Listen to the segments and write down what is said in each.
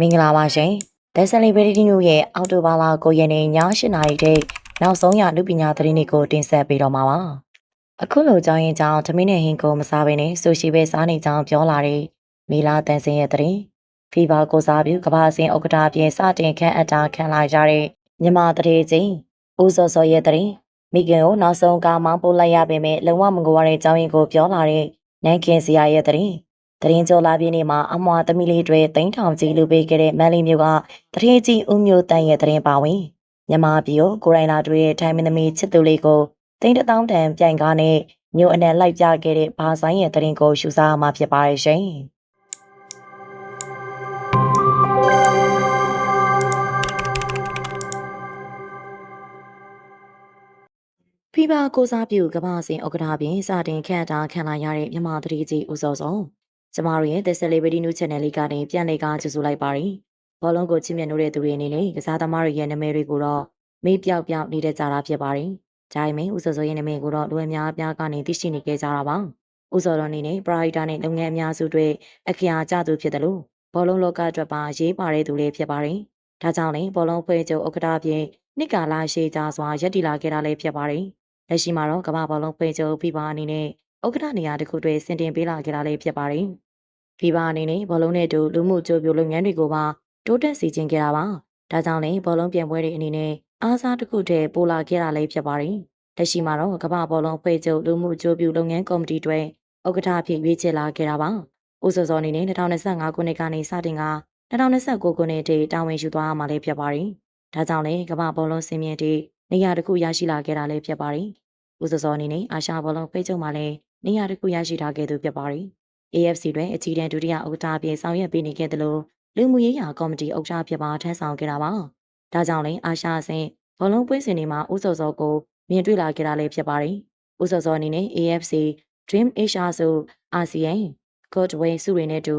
မင်္ဂလာပါရှင် The Celebrity News ရဲ့အောက်တိုဘာလ9ရက်နေ့ည8:00နာရီထိနောက်ဆုံးရလူပညာသတင်းတွေကိုတင်ဆက်ပေးတော့မှာပါအခုလိုကြောင်းရင်ကြောင်းသမီးနဲ့ဟင်ကိုမစားဘဲနဲ့ဆူရှိပဲစားနေကြောင်းပြောလာတဲ့မီလာတန်စင်ရဲ့သတင်းဖီဘာကိုစားပြုကဘာစင်ဥက္ကဋ္ဌအပြင်စတင်ခန့်အပ်တာခံလာကြတဲ့မြန်မာတရေချင်းဦးစောစောရဲ့သတင်းမိခင်ကိုနောက်ဆုံးကမောင်းပို့လိုက်ရပေမဲ့လုံဝမကိုရတဲ့ကြောင်းရင်ကိုပြောလာတဲ့နန်းခင်စရာရဲ့သတင်း တရင်ကျော်လာပြင်းနေမှာအမွာသမီးလေးတွေတိန်းထောင်ကြီးလူပေးခဲ့တဲ့မန်လေးမျိုးကတရေကြီးဦးမျိုးတန်ရဲ့တရင်ပါဝင်မြန်မာပြည်ကိုကိုရိုင်းလာတွေရဲ့ထိုင်မင်းသမီးချစ်သူလေးကိုတိန်းတထောင်တန်ပြိုင်ကားနဲ့မျိုးအနဲ့လိုက်ပြခဲ့တဲ့ဘာဆိုင်ရဲ့တရင်ကိုရှုစားမှာဖြစ်ပါရဲ့ရှင်ဖီဘာကိုစားပြုကမ္ဘာစင်ဥက္ကဋ္ဌပြင်စတင်ခန့်တာခံလာရတဲ့မြန်မာတရေကြီးဦးစောစော ကျမတို့ရဲ့ The Celebrity News Channel လေးကနေပြန်လည်ကကြိုဆိုလိုက်ပါရီ။ဘောလုံးကိုချစ်မြတ်နိုးတဲ့သူတွေအနေနဲ့ကစားသမားတွေရဲ့နာမည်တွေကိုတော့မေးပြောက်ပြောက်နေတဲ့ကြတာဖြစ်ပါရီ။ဂျိုင်းမင်းဦးစောစောရဲ့နာမည်ကိုတော့လူအများအပြားကနေသိရှိနေကြကြတာပါ။ဦးစောတော်အနေနဲ့ Pride နဲ့လုပ်ငန်းအများစုတွေအခရာကျသူဖြစ်တယ်လို့ဘောလုံးလောကအတွက်ပါရေးပါတဲ့သူလေးဖြစ်ပါရီ။ဒါကြောင့်လည်းဘောလုံးဖွဲ့ချုပ်ဥက္ကဋ္ဌအဖြစ်နှစ်ကာလရှေးကြစွာရပ်တည်လာခဲ့တာလည်းဖြစ်ပါရီ။လက်ရှိမှာတော့ကမ္ဘာဘောလုံးဖွဲ့ချုပ်ဖိပါအနေနဲ့ ဥက္ကဋ္ဌနေရာတစ်ခုတွင်ဆင်တင်ပေးလာခဲ့တာလည်းဖြစ်ပါရီ။ဖီဘာအနေနဲ့ဘောလုံးနဲ့တူလူမှုကြိုးပြိုလုပ်ငန်းတွေကိုပါတိုးတက်စီခြင်းခဲ့တာပါ။ဒါကြောင့်လည်းဘောလုံးပြိုင်ပွဲတွေအနေနဲ့အားစားတစ်ခုတည်းပိုလာခဲ့တာလည်းဖြစ်ပါတယ်။လက်ရှိမှာတော့ကမ္ဘာဘောလုံးအဖွဲ့ချုပ်လူမှုကြိုးပြိုလုပ်ငန်းကော်မတီတွေဥက္ကဋ္ဌအဖြစ်ရွေးချယ်လာခဲ့တာပါ။ဦးစောစောအနေနဲ့2025ခုနှစ်ကနေစတင်က2029ခုနှစ်အထိတာဝန်ယူသွားမှာလည်းဖြစ်ပါတယ်။ဒါကြောင့်လည်းကမ္ဘာဘောလုံးစင်မြင့်တိနေရာတစ်ခုရရှိလာခဲ့တာလည်းဖြစ်ပါတယ်။ဦးစောစောအနေနဲ့အာရှဘောလုံးအဖွဲ့ချုပ်မှာလည်း နေရာတစ်ခုရရှိထားခဲ့သူဖြစ်ပါတယ်။ AFC တွင်အကြီးတန်းဒုတိယဥက္ကဋ္ဌအဖြစ်ဆောင်ရွက်ပေးနေခဲ့တယ်လို့လူမှုရေးရာကော်မတီဥက္ကဋ္ဌဖြစ်ပါထမ်းဆောင်ခဲ့တာပါ။ဒါကြောင့်လည်းအာရှအဆင့်ဘောလုံးပွဲစဉ်တွေမှာဦးစောစောကိုမြင်တွေ့လာခဲ့တာလည်းဖြစ်ပါတယ်။ဦးစောစောအနေနဲ့ AFC Dream Asia ဆို ASEAN Goldway စုတွေနဲ့တူ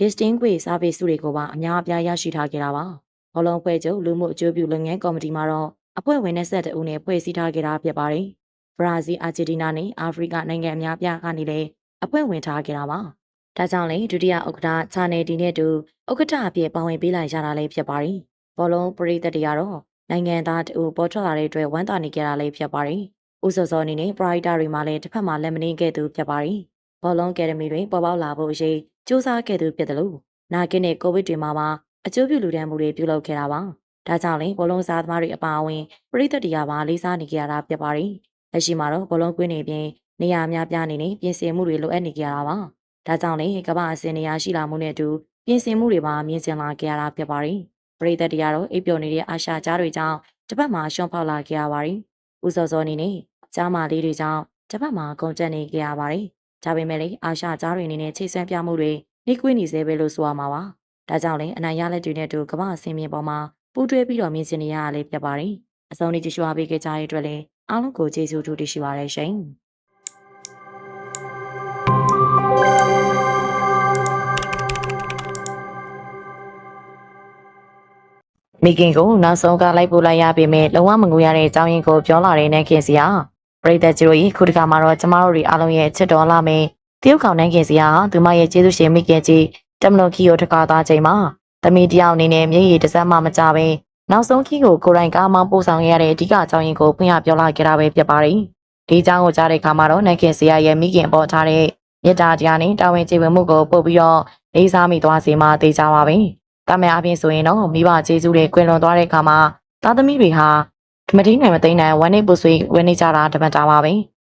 Distinguished Service စုတွေကိုပါအများအပြားရရှိထားခဲ့တာပါ။ဘောလုံးဖွဲ့ချုပ်လူမှုအကျိုးပြုလုပ်ငန်းကော်မတီမှာတော့အဖွဲ့ဝင်22ဦးနဲ့ဖွဲ့စည်းထားခဲ့တာဖြစ်ပါတယ်။ ဘရာဇီးအာဂျင်တီးနားနဲ့အာဖရိကနိုင်ငံအများအပြားကနေလည်းအဖွဲ့ဝင်ထားခဲ့တာပါ။ဒါကြောင့်လေဒုတိယဥက္ကဋ္ဌချာနယ်ဒီနဲ့တူဥက္ကဋ္ဌအဖြစ်ပါဝင်ပေးလိုက်ရတာလည်းဖြစ်ပါတယ်။ဘောလုံးပရိသတ်တွေကတော့နိုင်ငံသားတူပေါ်ထွက်လာတဲ့အတွက်ဝမ်းသာနေကြတာလည်းဖြစ်ပါတယ်။ဦးစောစောအနေနဲ့ပရိုက်တာတွေမှာလည်းတစ်ဖက်မှာလက်မနှင်းခဲ့သူဖြစ်ပါတယ်။ဘောလုံးအကယ်ဒမီတွေပေါ်ပေါက်လာဖို့အရေးစူးစမ်းခဲ့သူဖြစ်တယ်လို့နာကင်းတဲ့ကိုဗစ်တွေမှာပါအကျိုးပြုလူဒန်းမှုတွေပြုလုပ်ခဲ့တာပါ။ဒါကြောင့်လေဘောလုံးစားသမားတွေအပါအဝင်ပရိသတ်တွေကပါလေးစားနေကြတာဖြစ်ပါတယ်။ လက်ရှိမှာတော့ဘောလုံးကွင်းတွေပြင်နေရာများပြားနေနေပြင်ဆင်မှုတွေလိုအပ်နေကြတာပါ။ဒါကြောင့်လေကမ္ဘာအစင်နေရာရှိလာမှုနဲ့အတူပြင်ဆင်မှုတွေပါမြင်ကျင်လာကြရတာဖြစ်ပါတယ်။ပရိသတ်တွေကတော့အိပ်ပျော်နေတဲ့အာရှကြားတွေကြောင့်တစ်ပတ်မှာရှော့ဖောက်လာကြရပါတယ်။ဦးစောစောအနေနဲ့ကြားမာလေးတွေကြောင့်တစ်ပတ်မှာကုန်ကျက်နေကြရပါတယ်။ဒါပေမဲ့လေအာရှကြားတွေအနေနဲ့ချိတ်ဆက်ပြမှုတွေနှိကွေးနေစေပဲလို့ဆိုရမှာပါ။ဒါကြောင့်လေအနိုင်ရလက်တွေနဲ့အတူကမ္ဘာအစင်မြင့်ပေါ်မှာပူးတွဲပြီးတော့မြင်ကျင်နေရတာလေးဖြစ်ပါတယ်။အဆုံးလေးကြည့်ရှုအားပေးကြတဲ့အတွက်လည်း အားလုံးကိုကျေးဇူးထူးတင်ရှိပါတယ်ရှင်။မိခင်ကိုနောက်ဆုံးကလိုက်ပို့လိုက်ရပေမဲ့လုံးဝမငိုရတဲ့အကြောင်းရင်းကိုပြောလာတဲ့နန်းခင်စရာပရိသတ်ကြီးတို့ဤခုတခါမှာတော့ကျမတို့တွေအားလုံးရဲ့ချစ်တော်လာမယ်တရုတ်ကောင်နန်းခင်စရာသူမရဲ့ကျေးဇူးရှင်မိခင်ကြီးတမလို့ခီကိုတကားသားချိန်မှာသမီးတယောက်အနေနဲ့မျက်ရည်တစ်စက်မှမကြဘဲ နောက်ဆုံးခီကိုကိုယ်တိုင်ကားမှပို့ဆောင်ရတဲ့အဓိကအကြောင်းရင်းကိုဖွင့်ရပြောလာခဲ့တာပဲဖြစ်ပါတယ်ဒီအကြောင်းကိုကြားတဲ့အခါမှာတော့နန်းခင်စရာရဲ့မိခင်ပေါ်ထားတဲ့မေတ္တာတရားနဲ့တာဝန်ကျေပွန်မှုကိုပို့ပြီးတော့လေးစားမိသွားစေမှသိကြပါပဲ။တာမန်အပြင်ဆိုရင်တော့မိဘကျေးဇူးတွေကွင်လွန်သွားတဲ့အခါမှာသားသမီးတွေဟာမတိနိုင်မသိနိုင်ဝမ်းနေပူဆွေးဝမ်းနေကြတာတပတ်တာပါပဲ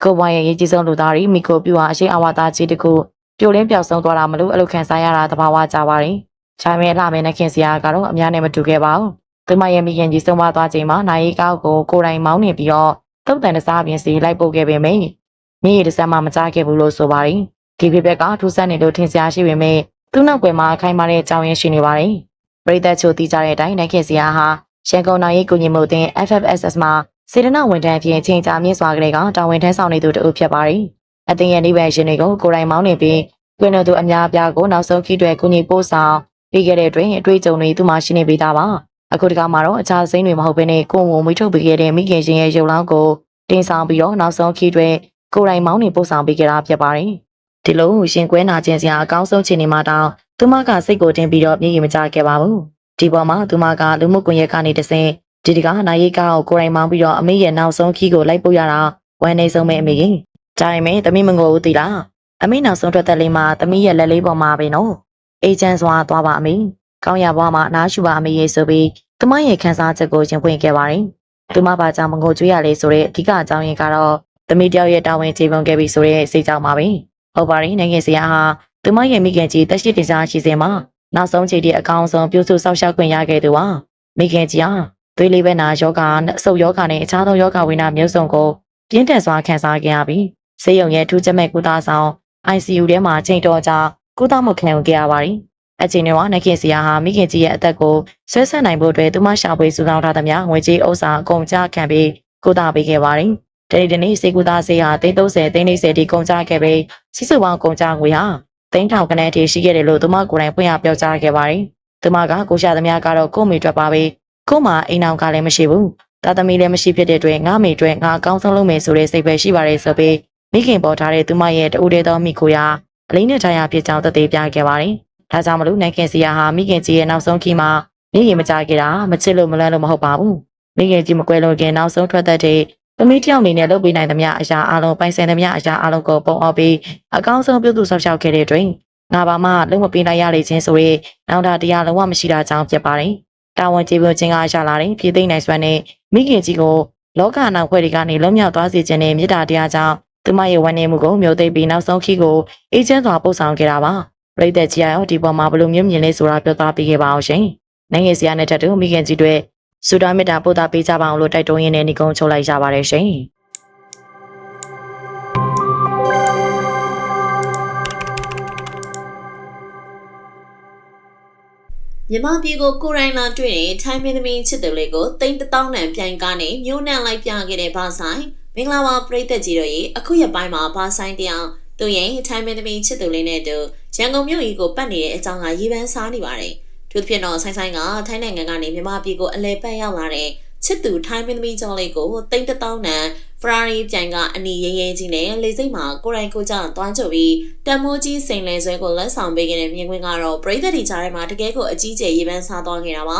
ကိုဘွားရဲ့ရေးကြီးဆုံးလူသားတွေမိကိုပြူဟာအရှိအဝါသားကြီးတကူပြိုလင်းပြောက်ဆုံးသွားတာမလို့အလုခံစားရတာတဘာဝကြပါတယ်။ချိုင်းမဲလှမဲနဲ့ခင်စရာကတော့အများနဲ့မတူခဲ့ပါဘူး။ သူမရဲ့မိခင်ကြီးဆုံးမသွားချိန်မှာနိုင်ရီကောက်ကိုကိုယ်တိုင်မောင်းနေပြီးတော့တုတ်တန်တစားပြင်စီလိုက်ပို့ခဲ့ပေမယ့်မိရတစ်စက်မှမကြားခဲ့ဘူးလို့ဆိုပါတယ်။ဒီဖြစ်ပက်ကထူးဆန်းနေလို့ထင်ရှားရှိပေမယ့်သူ့နောက်ွယ်မှာအခိုင်အမာတဲ့အကြောင်းရင်းရှိနေပါတယ်။ပရိသတ်ချိုတီးကြတဲ့အတိုင်းနိုင်ခင်စရာဟာရန်ကုန်နိုင်ရေးကုညီမှုအသင်း FFSS မှာစေတနာဝန်ထမ်းအဖြစ်ချိန်ကြာမြင့်စွာကလေးကတာဝန်ထမ်းဆောင်နေသူတဦးဖြစ်ပါတယ်။အသင်းရဲ့နေပယ်ရှင်တွေကိုကိုယ်တိုင်မောင်းနေပြီးကွင်းတော်သူအများအပြားကိုနောက်ဆုံးခီးတွေကုညီပို့ဆောင်ပြီးခဲ့တဲ့အတွင်းအတွေ့အကြုံတွေသူမှရှိနေပြီးသားပါ။ အခုတခါမှာတော့အခြားစိမ်းတွေမဟုတ်ဘဲနဲ့ကိုယ်ကိုမွေးထုတ်ပေးခဲ့တဲ့မိခင်ရှင်ရဲ့ရုပ်လောင်းကိုတင်ဆောင်ပြီးတော့နောက်ဆုံးခီးတွေကိုယ်တိုင်မောင်းနေပို့ဆောင်ပေးခဲ့တာဖြစ်ပါတယ်။ဒီလိုရှင်ကွဲနာခြင်းစရာအကောင်းဆုံးချိန်နေမှာတောင်သူမကစိတ်ကိုတင်ပြီးတော့မျက်ရည်မကျခဲ့ပါဘူးဒီပေါ်မှာသူမကလူမှုကွန်ရက်ကနေတဆင့်ဒီတကားနိုင်ရိတ်ကောက်ကိုယ်တိုင်မောင်းပြီးတော့အမေရဲ့နောက်ဆုံးခီးကိုလိုက်ပို့ရတာဝမ်းနေဆုံးပဲအမေကြီးဒါပေမဲ့သမီးမငိုဘူးတီလားအမေနောက်ဆုံးထွက်သက်လေးမှာသမီးရဲ့လက်လေးပေါ်မှာပဲနော်အေဂျင့်စွာသွားပါအမေ ကောင်းရဘွားမှာအနားရှူပါအမေရေဆိုပြီးသူမရဲ့ခန်းစားချက်ကိုရင်ဖွင့်ခဲ့ပါတယ်သူမဘာကြောင့်မငိုကြွေးရလဲဆိုတဲ့အဓိကအကြောင်းရင်းကတော့သမီးတယောက်ရဲ့တာဝန်ကျေပွန်ခဲ့ပြီဆိုတဲ့စိတ်ကြောင့်ပါပဲဟုတ်ပါတယ်နိုင်ငံစရာဟာသူမရဲ့မိခင်ကြီးတက်ရှိတင်စားရှိစဉ်မှာနောက်ဆုံးချိန်ထိအကောင်းဆုံးပြုစုဆောက်ရှောက်ခွင့်ရခဲ့သူပါမိခင်ကြီးဟာသွေးလေးပဲနာယောဂါအဆုပ်ယောဂါနဲ့အခြားသောယောဂဝိနာမျိုးစုံကိုပြင်းထန်စွာခံစားခဲ့ရပြီးဆေးရုံရဲ့ထူးခြားမဲ့ကုသဆောင် ICU ထဲမှာချိန်တော်ကြာကုသမှုခံယူခဲ့ရပါတယ် အချိန်တွေကနခင်စီယာဟာမိခင်ကြီးရဲ့အသက်ကိုဆွဲဆက်နိုင်ဖို့အတွက်သူမရှာဖွေစုဆောင်းထားသမျှငွေကြေးဥစ္စာအကုန်ကျခံပြီးကုသပေးခဲ့ပါတယ်။ဒီဒီနေ့စေကုသဆေးဟာသိန်း30သိန်း40တိကုန်ကျခဲ့ပြီးစီစုပေါင်းကုန်ကျငွေဟာသိန်းထောင်ခန့်အထိရှိခဲ့တယ်လို့သူမကိုယ်တိုင်ဖွင့်ရပြောကြားခဲ့ပါတယ်။သူမကကိုရှာသမျှကတော့ကိုမိအတွက်ပါပဲ။ကိုမအိမ်အောင်ကလည်းမရှိဘူး။သားသမီးလည်းမရှိဖြစ်တဲ့အတွက်ငါမိအတွက်ငါအကောင်းဆုံးလုပ်မယ်ဆိုတဲ့စိတ်ပဲရှိပါတယ်ဆိုပြီးမိခင်ပေါ်ထားတဲ့သူမရဲ့တူတဲသောမိကိုရာအလေးနဲ့ထားရဖြစ်ကြောင်းသတိပြခဲ့ပါတယ်။ ဒါကြောင့်မလို့နိုင်ခင်စီယာဟာမိခင်ကြီးရဲ့နောက်ဆုံးခီးမှာမိခင်မကြခဲ့တာမချစ်လို့မလွမ်းလို့မဟုတ်ပါဘူး။မိခင်ကြီးမကွဲလို့ခင်နောက်ဆုံးထွက်သက်တဲ့သမီးတယောက်အနေနဲ့လုပ်ပေးနိုင်သမျှအရာအလုံးပိုင်ဆိုင်သမျှအရာအလုံးကိုပုံအော်ပြီးအကောင်းဆုံးပြုစုဆောက်ရှောက်ခဲ့တဲ့တွင်ငါဘာမှလုံးမပေးလိုက်ရလေခြင်းဆိုရဲနောက်တာတရားလုံးဝမရှိတာကြောင့်ဖြစ်ပါတယ်။တာဝန်ကျေပွန်ခြင်းကရလာတဲ့ပြည်သိမ်းနိုင်စွမ်းနဲ့မိခင်ကြီးကိုလောကနောက်ခွဲတွေကနေလွတ်မြောက်သွားစေခြင်းနဲ့မေတ္တာတရားကြောင့်သူမရဲ့ဝန်နေမှုကိုမျိုးသိပ်ပြီးနောက်ဆုံးခီးကိုအေးချမ်းစွာပို့ဆောင်ခဲ့တာပါ။ ပြည်သက်ကြီးရောဒီပေါ်မှာဘလို့မျိုးမြင်လဲဆိုတာပြောသားပေးခဲ့ပါအောင်ရှင်။နိုင်ငံစရာနဲ့ထပ်တူမိခင်ကြီးတွေစူတာမေတ္တာပို့တာပေးကြပါအောင်လို့တိုက်တွန်းရင်းနဲ့ညီကုန်းချုပ်လိုက်ကြပါတယ်ရှင်။မြမပြည်ကိုကိုရိုင်းလာတွေ့တဲ့ထိုင်းမင်းသမီးချစ်သူလေးကိုတိမ်တတောင်းနံပြိုင်ကားနဲ့မျိုးနံလိုက်ပြခဲ့တဲ့ဘာဆိုင်မင်္ဂလာပါပရိသတ်ကြီးတို့ရေအခုရပိုင်းမှာဘာဆိုင်တရား သူရဲ့ထိုင်းမင်းသမီးချစ်သူလေးနဲ့တူရန်ကုန်မြို့ကြီးကိုပတ်နေတဲ့အကြောင်းကရေပန်းစားနေပါတယ်သူဖြစ်တော့ဆိုင်ဆိုင်ကထိုင်းနိုင်ငံကနေမြမပြည်ကိုအလဲပတ်ရောက်လာတဲ့ချစ်သူထိုင်းမင်းသမီးကျော်လေးကိုတိမ်တတောင်းနံဖရာရီပြိုင်ကအနီရဲရဲကြီးနဲ့လေစိတ်မှာကိုရိုင်းကိုကြောင့်တွန်းချုပ်ပြီးတန်မိုးကြီးစိန်လဲဆွဲကိုလက်ဆောင်ပေးခဲ့တဲ့မြင်ကွင်းကတော့ပရိသတ်တွေကြားထဲမှာတကယ်ကိုအကြီးကျယ်ရေပန်းစားသွားခဲ့တာပါ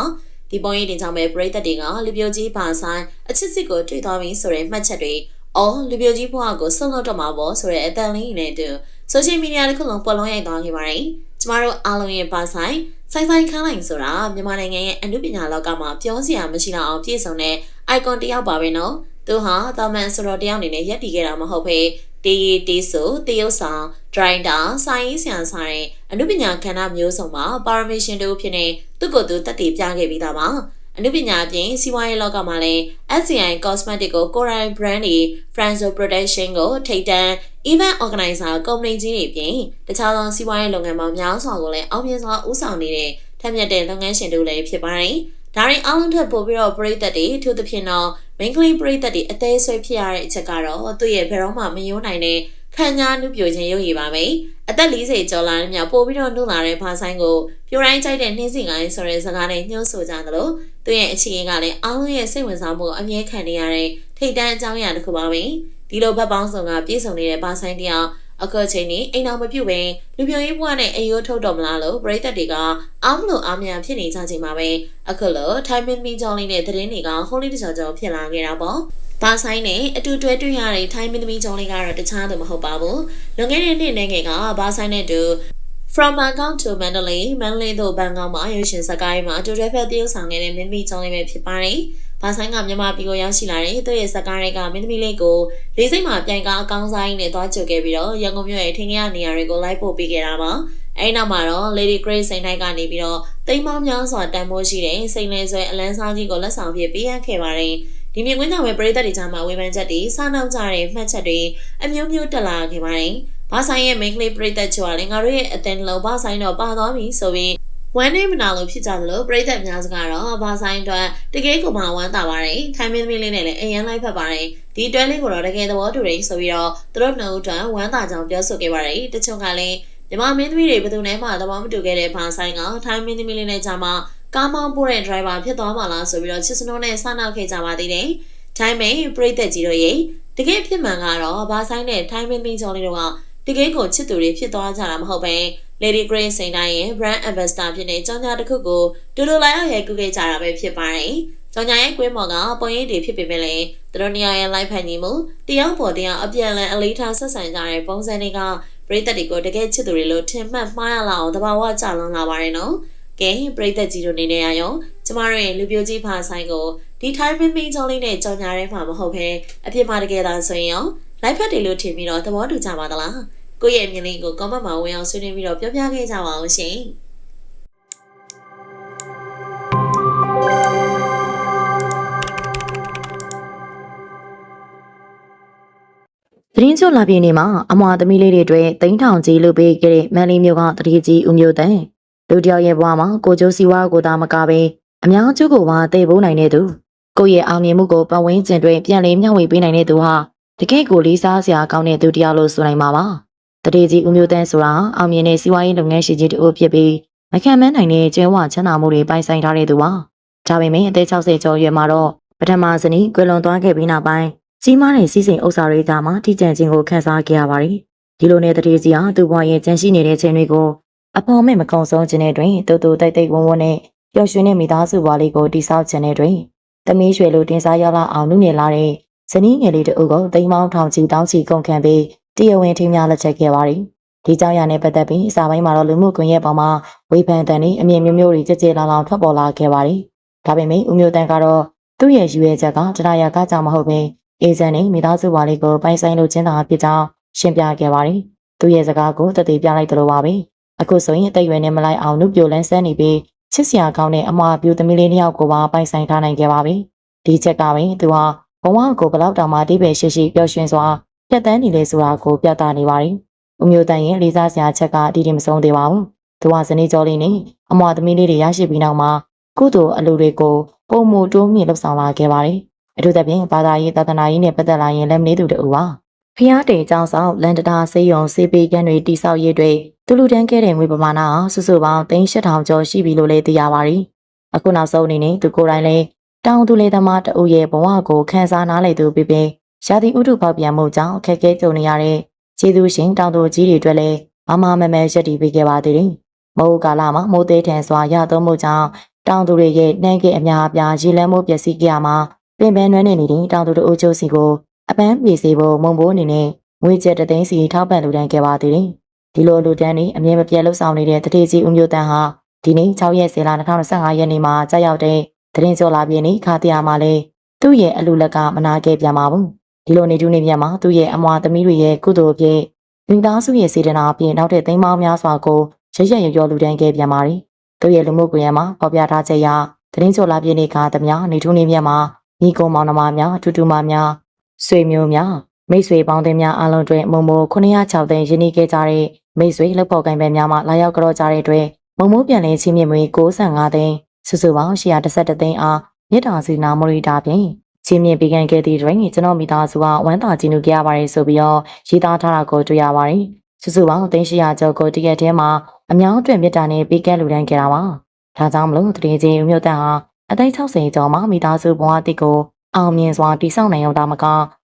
ဒီပုံရိပ်တင်ကြောင့်ပဲပရိသတ်တွေကလူပြိုကြီးပါဆိုင်အချစ်စစ်ကိုတွေ့သွားပြီဆိုတဲ့မှတ်ချက်တွေ အော်လူပြိုကြီးဘွားကိုဆုံးလို့တော့မှာပေါ့ဆိုတဲ့အတန်လေးနဲ့တူဆိုရှယ်မီဒီယာတစ်ခုလုံးပေါ်လုံးရိုက်သွားခဲ့ပါတယ်ကျမတို့အားလုံးရဲ့ပါဆိုင်ဆိုင်ဆိုင်ခန်းလိုက်ဆိုတာမြန်မာနိုင်ငံရဲ့အမှုပညာလောကမှာပြောစရာမရှိတော့အောင်ပြည့်စုံတဲ့ icon တစ်ယောက်ပါပဲနော်သူဟာတာမန်ဆိုတော့တယောက်အနေနဲ့ရက်တည်ခဲ့တာမဟုတ်ဘဲတေးရီတေးဆိုတရုပ်ဆောင်ဒရိုင်တာဆိုင်ရေးဆရာဆိုင်တဲ့အမှုပညာကဏ္ဍမျိုးစုံမှာပါရမီရှင်တို့ဖြစ်နေသူ့ကိုယ်သူတက်တည်ပြခဲ့ပြီးသားပါ အမှုပညာအပြင်စီးပွားရေးလောကမှာလည်း SCI Cosmetic ကို Korean brand တွေ Franzo Production ကိုထိပ်တန်း event organizer ကုမ္ပဏီကြီးတွေပြင်တခြားသောစီးပွားရေးလုပ်ငန်းပေါင်းများစွာကိုလည်းအောင်မြင်စွာဦးဆောင်နေတဲ့ထက်မြက်တဲ့လုပ်ငန်းရှင်တို့လည်းဖြစ်ပါတယ်။ဒါရင်အားလုံးထက်ပိုပြီးတော့ပရိသတ်တွေအထူးသဖြင့်တော့ main ကလေးပရိသတ်တွေအသေးဆွဲဖြစ်ရတဲ့အချက်ကတော့သူ့ရဲ့ဘယ်တော့မှမယိုးနိုင်တဲ့ခံညာနုပြိုခြင်းရုပ်ရည်ပါမယ်။အသက်40ကျော်လာတဲ့မြောက်ပို့ပြီးတော့နှုတ်လာတဲ့ဘာဆိုင်ကို ပြိုတိုင်းကြိုက်တဲ့နှင်းစင်ကိုင်းဆိုတဲ့စကားနဲ့ညှို့ဆိုကြသလိုသူ့ရဲ့အခြေအနေကလည်းအားလုံးရဲ့စိတ်ဝင်စားမှုကိုအမြဲခံနေရတဲ့ထိတ်တန်းအကြောင်းအရာတစ်ခုပါပဲ။ဒီလိုဘက်ပေါင်းစုံကပြည့်စုံနေတဲ့ဘာဆိုင်တရားအခုချိန်นี้အိမ်တော်မပြုတ်ပင်လူပြိုရေးဘဝနဲ့အယိုးထုတ်တော်မလားလို့ပရိသတ်တွေကအားမလို့အားမြန်ဖြစ်နေကြချိန်မှာပဲအခုလိုထိုင်းမင်းမီကြောင်းလေးနဲ့သတင်းတွေကဟိုလီတချောချောဖြစ်လာခဲ့တာပေါ့ဘာဆိုင်နဲ့အတူတွဲတွေ့ရတဲ့ထိုင်းမင်းသမီးကျောင်းလေးကတော့တခြားသူမဟုတ်ပါဘူး။လွန်ခဲ့တဲ့နှစ်နဲ့ငယ်ကဘာဆိုင်နဲ့တူ From Bangkok to Mandalay, Mandalay သို့ဘန်ကောက်မှာရုပ်ရှင်ဇာတ်ကားမှာအတူတွဲဖက်တရုပ်ဆောင်ခဲ့တဲ့မင်းသမီးကျောင်းလေးပဲဖြစ်ပါတယ်။ဘာဆိုင်ကမြန်မာပြည်ကိုရောက်ရှိလာတဲ့သူ့ရဲ့ဇာတ်ကားတွေကမင်းသမီးလေးကိုလေးစိတ်မှာပြန်ကားအကောင်းစားရင်းနဲ့သွားကြုတ်ခဲ့ပြီးတော့ရန်ကုန်မြို့ရဲ့ထင်ရနေရာတွေကိုလိုက်ပို့ပေးခဲ့တာပါ။အဲဒီနောက်မှာတော့ Lady Grace စိန်တိုင်းကနေပြီးတော့တိမ်မောင်းများစွာတန်ဖိုးရှိတဲ့စိန်လဲဆွဲအလန်းစားကြီးကိုလက်ဆောင်ပြပေးရခဲ့ပါတယ်။ဒီမြင်ကွင်းကြောင့်ပဲပရိသတ်တွေကြားမှာဝေဖန်ချက်တွေစားနောက်ကြတဲ့မှတ်ချက်တွေအမျိုးမျိုးတက်လာခဲ့ပါတယ်။ ဘာဆိုင်ရဲ့ main clip ပရိသတ်ချောလည်းငါတို့ရဲ့အသင်လုံးဘာဆိုင်တော့ပါသွားပြီဆိုပြီးဝမ်းနေမနာလို့ဖြစ်ကြသလိုပရိသတ်များစကားတော့ဘာဆိုင်အတွက်တကယ်ကိုမှဝမ်းသာပါတယ်။ထိုင်းမင်းသမီးလေးနဲ့လည်းအရန်လိုက်ဖက်ပါတယ်။ဒီတွဲလေးကိုတော့တကယ်သဘောတူတယ်ဆိုပြီးတော့သူတို့နှုတ်အတွက်ဝမ်းသာကြောင်းပြောဆိုခဲ့ပါတယ်။တချို့ကလည်းမြမမင်းသမီးတွေဘယ်သူနဲ့မှသဘောမတူခဲ့တဲ့ဘာဆိုင်ကထိုင်းမင်းသမီးလေးနဲ့ကြာမှကားမောင်းပို့တဲ့ driver ဖြစ်သွားမှာလားဆိုပြီးတော့ချစ်စနိုးနဲ့စနောက်ခဲ့ကြပါသေးတယ်။ထိုင်းမင်းပရိသတ်ကြီးတို့ရဲ့တကယ်ဖြစ်မှန်ကတော့ဘာဆိုင်နဲ့ထိုင်းမင်းသမီးကျော်လေးတို့က တကယ်ကိုချစ်သူတွေဖြစ်သွားကြတာမဟုတ်ပဲ Lady Grace စိန်တိုင်းရဲ့ brand ambassador ဖြစ်တဲ့ကြောင်ညာတစ်ခုကိုတူတူလိုက်အောင်ရိုက်ကူးခဲ့ကြတာပဲဖြစ်ပါတယ်။ကြောင်ညာရဲ့ကွင်းမော်ကပုံရိပ်တွေဖြစ်ပေမဲ့လည်းသူတို့နှစ်ယောက်ရဲ့ live ဖန်ကြီးမှုတယောက်ပေါ်တယောက်အပြန်အလှန်အလေးထားဆက်ဆံကြတဲ့ပုံစံတွေကပရိသတ်တွေကိုတကယ်ချစ်သူတွေလို့ထင်မှတ်မှားရလောက်အောင်တဘာဝကြလွန်လာပါတယ်နော်။ကဲပရိသတ်ကြီးတို့နေနေရရောကျမတို့ရဲ့လူပြိုကြီးဖာဆိုင်ကိုဒီ time မင်းကြောင်းလေးနဲ့ကြောင်ညာရဲမှာမဟုတ်ဘဲအပြစ်မှာတကယ်သာဆိုရင်ရော live ဖတ်တယ်လို့ထင်ပြီးတော့သဘောတူကြပါသလား။ ကိုယ့်ရဲ့အမြင်လေးကို comment မှာဝင်အောင်ဆွေးနွေးပြီးတော့ပြောပြခဲ့ကြပါအောင်ရှင်။သတင်းချုပ်လာပြင်းနေမှာအမွာသမီးလေးတွေအတွက်တိန်းထောင်ကြီးလုပ်ပေးခဲ့တဲ့မန်လေးမျိုးကတတိကြီးဦးမျိုးတန်လူတယောက်ရဲ့ဘဝမှာကိုကျိုးစီဝါကိုသာမကပဲအများကျိုးကိုပါသိဖို့နိုင်တဲ့သူကိုယ့်ရဲ့အောင်မြင်မှုကိုပတ်ဝန်းကျင်တွင်ပြန်လည်မျှဝေပေးနိုင်တဲ့သူဟာတကယ့်ကိုလေးစားစရာကောင်းတဲ့သူတစ်ယောက်လို့ဆိုနိုင်မှာပါ တတိကြီးဦးမျိုးတန်ဆိုတာအောင်မြင်တဲ့စီးပွားရေးလုပ်ငန်းရှင်ကြီးတစ်ဦးဖြစ်ပြီးမခံမနိုင်တဲ့ကျဲဝချမ်းသာမှုတွေပိုင်ဆိုင်ထားတဲ့သူပါဒါပေမဲ့အသက်60ကျော်ရွယ်မှာတော့ပထမဇနီးကွယ်လွန်သွားခဲ့ပြီးနောက်ပိုင်းကြီးမားတဲ့စီးစိမ်ဥစ္စာတွေကြားမှာထိကြံခြင်းကိုခန်းစားခဲ့ရပါတယ်။ဒီလိုနဲ့တတိစီဟာသူ့ဘဝရဲ့ကြံရှိနေတဲ့ချိန်တွေကိုအဖော်မဲ့မကုံဆုံးခြင်းတဲ့တွင်တူတူတိတ်တိတ်ဝုန်းဝုန်းနဲ့ပျော်ရွှင်တဲ့မိသားစုဘဝလေးကိုတိဆောက်ခြင်းတဲ့တွင်သမီးရွှေလိုတင်စားရောက်လာအောင်နုငယ်လာတဲ့ဇနီးငယ်လေးတို့ကိုတိမ်မောင်းထောင်ချီတောင်းချီကုန်ခံပြီး တရားဝင်ထင်းများလက်ချက်ခဲ့ပါတယ်။ဒီကြောင့်ရနဲ့ပတ်သက်ပြီးအစာပိုင်းမှာတော့လူမှုကွန်ရက်ပေါ်မှာဝေဖန်တဲ့နေအမြင်မျိုးမျိုးတွေကြကြလောင်လောင်ထွက်ပေါ်လာခဲ့ပါတယ်။ဒါပေမဲ့ဦးမျိုးတန်ကတော့သူ့ရဲ့ရွေးချက်ကတရားရကကြောင့်မဟုတ်ဘဲအေဇန်နဲ့မိသားစုဝါလေးကိုပိုင်ဆိုင်လို့ချင်းသာဖြစ်ကြောင်းရှင်းပြခဲ့ပါတယ်။သူ့ရဲ့စကားကိုတည်တည်ပြလိုက်သလိုပါပဲ။အခုဆိုရင်အသက်အရွယ်နဲ့မလိုက်အောင်နုပြိုလန်းဆန်းနေပြီးချစ်စရာကောင်းတဲ့အမွာပြူသမီးလေးနှစ်ယောက်ကိုပါပိုင်ဆိုင်ထားနိုင်ခဲ့ပါပြီ။ဒီချက်ကပင်သူဟာဘဝကိုဘလောက်တောင်မှအတိပယ်ရှိရှိပျော်ရွှင်စွာ ဖြတ်တန်းနေလေဆိုတာကိုပြသနေပါတယ်။ဦးမျိုးတန်ရဲ့လေးစားစရာချက်ကအတိအကျမဆုံးသေးပါဘူး။သူဟာဇနီးကျော်လေးနဲ့အမွာသမီးလေးတွေရရှိပြီးနောက်မှာကုသိုလ်အလူတွေကိုပုံမူတိုးမြင့်လှုပ်ဆောင်လာခဲ့ပါတယ်။အထူးသဖြင့်ဘာသာရေးသာသနာရေးနဲ့ပတ်သက်လာရင်လက်မနေသူတူပါဖျားတေအကြောင်းဆောင်လန်တတာဆေးရုံဆေးပေးကန်းတွေတိဆောက်ရေးတွေသူလူတန်းခဲ့တဲ့ငွေပမာဏဟာစုစုပေါင်း38000ကျော်ရှိပြီလို့လည်းသိရပါတယ်အခုနောက်ဆုံးအနေနဲ့သူကိုယ်တိုင်လည်းတောင်သူလေသမားတအုပ်ရဲ့ဘဝကိုခန်းစားနားလေသူပြပြ ရာသီဥတုပေါက်ပြန်မှုကြောင့်အခက်အခဲကြုံနေရတဲ့ခြေသူရှင်တောင်သူကြီးတွေအတွက်လည်းမမမမဲရက်တည်ပေးခဲ့ပါသေးတယ်မိုးကာလမှာမိုးသေးထန်စွာရသုံးမှုကြောင့်တောင်သူတွေရဲ့နှမ်းကေအများအပြားရေလန်းမှုပျက်စီးကြရမှာပင်ပန်းနွမ်းနေနေတဲ့တောင်သူတို့အချို့စီကိုအပန်းပြေစေဖို့မုံဘိုးအနေနဲ့ငွေကျပ်တသိန်းစီထောက်ပံ့လူတန်းခဲ့ပါသေးတယ်။ဒီလိုလူတန်းတွေအမြဲမပြတ်လှုပ်ဆောင်နေတဲ့တတိကြီးဦးမျိုးတန်းဟာဒီနေ့6ရက်စေလ2025ရက်နေ့မှာကြာရောက်တဲ့သတင်းကျော်လာပြင်းနေခါတရားမှာလဲသူ့ရဲ့အလူလက်ကမနာခဲ့ပြန်ပါဘူး။ ဒီလိုနေတူးနေပြန်မှာသူ့ရဲ့အမွာသမီးတွေရဲ့ကုသိုလ်အဖြစ်မိသားစုရဲ့စေတနာအပြင်နောက်တဲ့သိမ်းပေါင်းများစွာကိုရရရရောလူတန်းခဲ့ပြန်ပါရီ။သူ့ရဲ့လူမှုကွန်ရက်မှာဖော်ပြထားချက်အရသတင်းကျော်လာပြင်းနေခါသမျှနေတူးနေပြန်မှာညီကုံမောင်နှမများအတူတူမများဆွေမျိုးများမိတ်ဆွေပေါင်းတင်များအားလုံးတွင်မုံမိုး906သိန်းရင်းနှီးခဲ့ကြတဲ့မိတ်ဆွေလှုပ်ဖော်ကိုင်ပဲများမှလာရောက်ကြောကြတဲ့အတွက်မုံမိုးပြန်လည်ချင်းမြင့်မွေ65သိန်းစုစုပေါင်း111သိန်းအားမြစ်တာစီနာမရီတာဖြင့် ချင်းမြင့်ပေးကမ်းခဲ့သည့်တွင်ကျွန်တော်မိသားစုကဝမ်းသာကြည်နူခဲ့ရပါတယ်ဆိုပြီးတော့ရေးသားထားတာကိုတွေ့ရပါတယ်စုစုပေါင်းသိန်း800ကျော်ကိုတကယ်တည်းမှာအများအတွက်မြစ်တာနဲ့ပေးကမ်းလူတန်းခဲ့တာပါဒါကြောင့်မလို့တရေချင်းဦးမျိုးတန်းဟာအသိ60ကျော်မှမိသားစုဘဝတိတ်ကိုအောင်မြင်စွာတည်ဆောက်နိုင်အောင်ဒါမက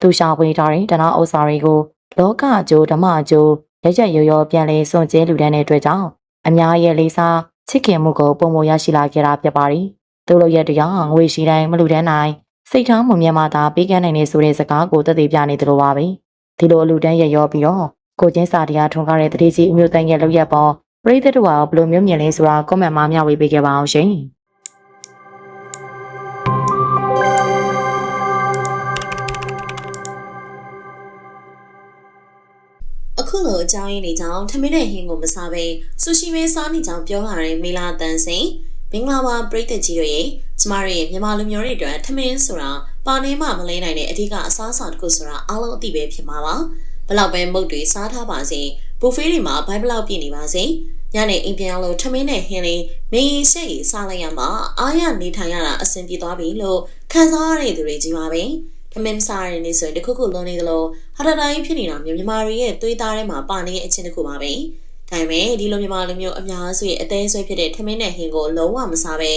သူရှာဖွေထားတဲ့တနာဥစ္စာတွေကိုလောကအကျိုးဓမ္မအကျိုးရက်ရက်ရော်ရော်ပြန်လဲစွန့်ကြဲလူတန်းတဲ့အတွက်ကြောင့်အများရဲ့လေးစားချစ်ခင်မှုကိုပုံမရရှိလာခဲ့တာဖြစ်ပါတယ်။သူတို့ရဲ့တရားငွေရှိတိုင်းမလူတန်းနိုင် စိတ်ထားမှုမြတ်မှသာပေးကမ်းနိုင်နေဆိုတဲ့စကားကိုသက်သေပြနေသလိုပါပဲ။ဒီလိုအလူတန်းရက်ရောပြီးတော့ကိုချင်းစာတရားထွန်းကားတဲ့တတိကြီးအမျိုးတန်းရဲ့လောက်ရက်ပေါ်ပရိသတ်တို့ကဘယ်လိုမျိုးမြင်လဲဆိုတာ comment မှာမျှဝေပေးခဲ့ပါအောင်ရှင်။အခုလိုအကြောင်းရင်းတွေကြောင့်ထမင်းနဲ့ဟင်းကိုမစားဘဲဆူရှီမဲစားနေကြောင်ပြောလာတဲ့မေလာတန်စင်မင်္ဂလာပါပရိသတ်ကြီးတို့ရေ ကျမတို့ရဲ့မြန်မာလူမျိုးတွေအတွက်ထမင်းဆိုတာပါနေမှမလဲနိုင်တဲ့အဓိကအစားအစာတစ်ခုဆိုတာအားလုံးအသိပဲဖြစ်မှာပါဘလောက်ပဲမုတ်တွေစားထားပါစေဘူဖေးတွေမှာဘိုင်ဘလောက်ပြည့်နေပါစေညနေအိမ်ပြန်လို့ထမင်းနဲ့ဟင်းလေးမင်းရင်ရှက်ကြီးစားလိုက်ရမှာအားရနေထိုင်ရတာအဆင်ပြေသွားပြီလို့ခံစားရတဲ့သူတွေကြီးပါပဲထမင်းစားရနေဆိုရင်တခုခုလုံးနေသလိုဟာတာတိုင်းဖြစ်နေတာမျိုးမြန်မာတွေရဲ့သွေးသားထဲမှာပါနေတဲ့အချင်းတစ်ခုပါပဲဒါပေမဲ့ဒီလိုမြန်မာလူမျိုးအများစုရဲ့အသေးဆွဲဖြစ်တဲ့ထမင်းနဲ့ဟင်းကိုလုံးဝမစားပဲ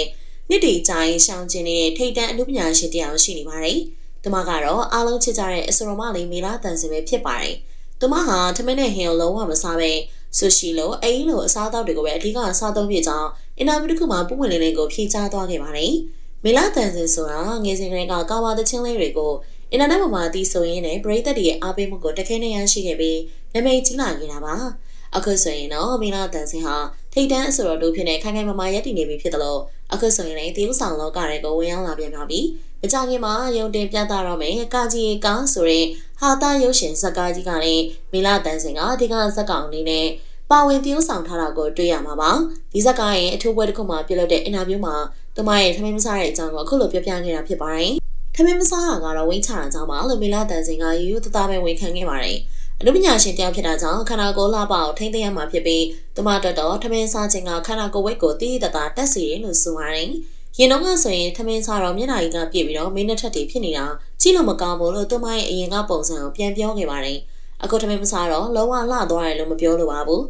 နှစ်တီကြိုင်ရှောင်ကျင်နေတဲ့ထိတ်တန့်အမှုပညာရှင်တယောက်ရှိနေပါတယ်။ဒီမှာကတော့အားလုံးချစ်ကြတဲ့အစရမလေးမေလာတန်စင်ပဲဖြစ်ပါတယ်။သူမဟာထမင်းနဲ့ဟင်းကိုလုံးဝမစားပဲဆူရှီလိုအိမ်လိုအစားအသောက်တွေကိုပဲအဓိကစားသုံးဖြစ်ကြောင်းအင်တာဗျူးတစ်ခုမှာပုံမှန်လေးလေးကိုဖြေကြားသွားခဲ့ပါတယ်။မေလာတန်စင်ဆိုတာငယ်စဉ်ကတည်းကကာဝါသချင်းလေးတွေကိုအင်တာနက်ပေါ်မှာတီးဆိုရင်းနဲ့ပရိသတ်တွေရဲ့အားပေးမှုကိုတခဲနဲ့ရရှိခဲ့ပြီးနာမည်ကြီးလာခဲ့တာပါ။အခုဆိုရင်တော့မေလာတန်စင်ဟာထိတ်တန်းအဆိုတော်တို့ဖြစ်နေခိုင်ခိုင်မာမာရပ်တည်နေပြီဖြစ်တယ်လို့ အခုဆိုရင်လည်းတည်ဥဆောင်လောကတွေကိုဝင်ရောက်လာပြန်ပါပြီ။မကြခင်မှာရုံတင်ပြသတော့မယ်ကာကြီးကားဆိုရင်ဟာတာရုပ်ရှင်ဇက်ကားကြီးကလည်းမေလာတန်စင်ကအဓိကဇက်ကောင်အနေနဲ့ပါဝင်တည်ဥဆောင်ထားတာကိုတွေ့ရမှာပါဒီဇက်ကားရဲ့အထူးပွဲတစ်ခုမှာပြုလုပ်တဲ့အင်တာဗျူးမှာသူမရဲ့ထမင်းမစားတဲ့အကြောင်းကိုအခုလိုပြောပြခဲ့တာဖြစ်ပါတယ်ထမင်းမစားတာကတော့ဝင်းချတာကြောင့်ပါလို့မေလာတန်စင်ကရိုးရိုးသားသားပဲဝန်ခံခဲ့ပါတယ် အနုပညာရှင်တယောက်ဖြစ်တာကြောင့်ခန္ဓာကိုယ်လှပအောင်ထိမ့်သိမ်းရမှာဖြစ်ပြီးသူမတော်တော်ထမင်းစားခြင်းကခန္ဓာကိုယ်ဝိတ်ကိုတည်တည်တသားတက်စီရင်လို့ဆိုပါတယ်ရင်တော့ကဆိုရင်ထမင်းစားတော့မျက်နှာကြီးကပြည့်ပြီးတော့မင်းနဲ့ထက်တွေဖြစ်နေတာကြည့်လို့မကောင်းဘူးလို့သူမရဲ့အရင်ကပုံစံကိုပြန်ပြောခဲ့ပါတယ်အခုထမင်းမစားတော့လုံးဝလှသွားတယ်လို့မပြောလိုပါဘူး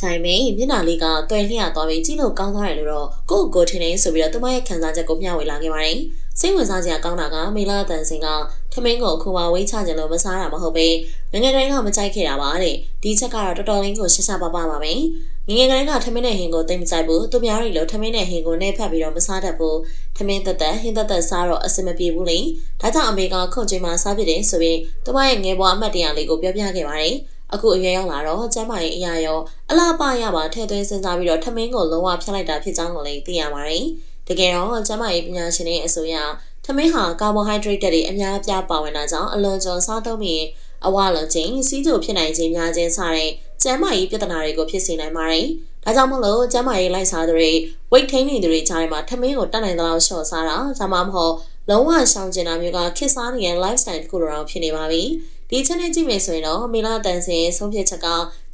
ဒါပေမဲ့မျက်နှာလေးကတွယ်လျက်သွားပြီးကြည့်လို့ကောင်းသွားတယ်လို့တော့ကိုယ့်ကိုယ်ထင်နေဆိုပြီးတော့သူမရဲ့ခံစားချက်ကိုမျှဝေလာခဲ့ပါတယ်။ စိတ်ဝင်စားစရာကောင်းတာကမေလာတန်စင်ကထမင်းကိုခုမှဝိတ်ချကြလို့မစားတာမဟုတ်ပဲငငယ်တိုင်းကမကြိုက်ခဲ့တာပါတဲ့။ဒီချက်ကတော့တော်တော်လေးကိုရှာရှာပါပါပါပဲ။ငငယ်တိုင်းကထမင်းနဲ့ဟင်းကိုတိတ်မကြိုက်ဘူး။သူများတွေလို့ထမင်းနဲ့ဟင်းကိုနှဲဖက်ပြီးတော့မစားတတ်ဘူး။ထမင်းသက်သက်ဟင်းသက်သက်စားတော့အဆင်မပြေဘူးလေ။ဒါကြောင့်အမေကခုန်ချိန်မှာစားဖြစ်တယ်ဆိုပြီးသူမရဲ့ငယ်ဘွားအမှတ်တရလေးကိုပြောပြခဲ့ပါတယ်။အခုအရွယ်ရောက်လာတော့ကျမ်းမာရေးအရာရောအလားပါရပါထဲသွင်းစဉ်းစားပြီးတော့ထမင်းကိုလုံးဝဖျက်လိုက်တာဖြစ်ကြောင်းကိုလည်းသိရပါတယ်။ တကယ်တော့ကျမ်းမာရေးပညာရှင်တွေအဆိုအရထမင်းဟာကာဗွန်ဟိုက်ဒရိတ်တွေအများအပြားပါဝင်တာကြောင့်အလွန်ကျွံစားသုံးပြီးအဝလွန်ခြင်းစီးကျိုဖြစ်နိုင်ခြင်းများခြင်းစတဲ့ကျမ်းမာရေးပြဿနာတွေကိုဖြစ်စေနိုင်ပါတယ်။ဒါကြောင့်မို့လို့ကျမ်းမာရေးလိုက်စားသူတွေဝိတ်ထိန်းနေသူတွေကြားထဲမှာထမင်းကိုတတ်နိုင်သလောက်လျှော့စားတာဒါမှမဟုတ်လုံးဝရှောင်ကျင်တာမျိုးကခစ်စားနေတဲ့ lifestyle တစ်ခုလိုတော့ဖြစ်နေပါပြီ။ဒီချက်နဲ့ကြည့်မယ်ဆိုရင်တော့မေလာတန်စင်ဆုံးဖြတ်ချက်က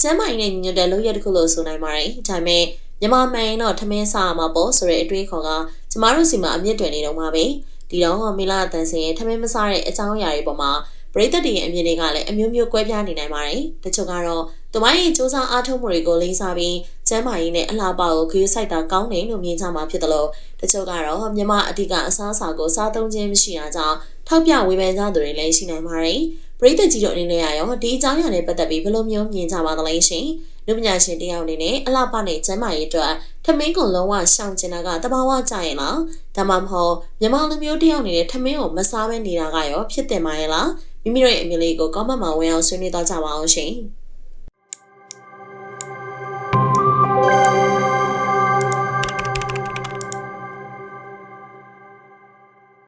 ကျမ်းမာရေးနဲ့ညီညွတ်တဲ့လုပ်ရတစ်ခုလို့ဆိုနိုင်ပါတယ်။ဒါပေမဲ့ မြန်မာမှန်ရင်တော့ထမင်းစားရမှာပေါ့ဆိုတဲ့အတွေးခေါ်ကကျမတို့စီမှာအမြင့်တွင်နေတော့မှာပဲ။ဒီတော့မေလာတန်စင်ရဲ့ထမင်းမစားတဲ့အကြောင်းအရာတွေပေါ်မှာပရိသတ်တွေရဲ့အမြင်တွေကလည်းအမျိုးမျိုးကွဲပြားနေနိုင်ပါတယ်။တချို့ကတော့သူမရဲ့စူးစမ်းအားထုတ်မှုတွေကိုလေးစားပြီးကျမ်းမာရေးနဲ့အလားပါကိုခရီးဆိုင်တာကောင်းတယ်လို့မြင်ကြမှာဖြစ်တယ်လို့တချို့ကတော့မြမအဓိကအစားအစာကိုစားသုံးခြင်းမရှိတာကြောင့်ထောက်ပြဝေဖန်ကြသူတွေလည်းရှိနိုင်ပါတယ်။ပရိသတ်ကြီးတို့အနေနဲ့ရောဒီအကြောင်းအရာနဲ့ပတ်သက်ပြီးဘယ်လိုမျိုးမြင်ကြပါသလဲရှင်။ လူပညာရှင်တယောက်အနေနဲ့အလားပါနဲ့ကျမ်းမာရေးအတွက်ထမင်းကိုလုံးဝရှောင်ကျင်တာကတဘာဝကြရင်လားဒါမှမဟုတ်မြမလူမျိုးတယောက်အနေနဲ့ထမင်းကိုမစားဘဲနေတာကရောဖြစ်တင်ပါရဲ့လားမိမိတို့ရဲ့အမြင်လေးကိုကောမန့်မှာဝင်အောင်ဆွေးနွေးတော့ကြပါအောင်ရှင်။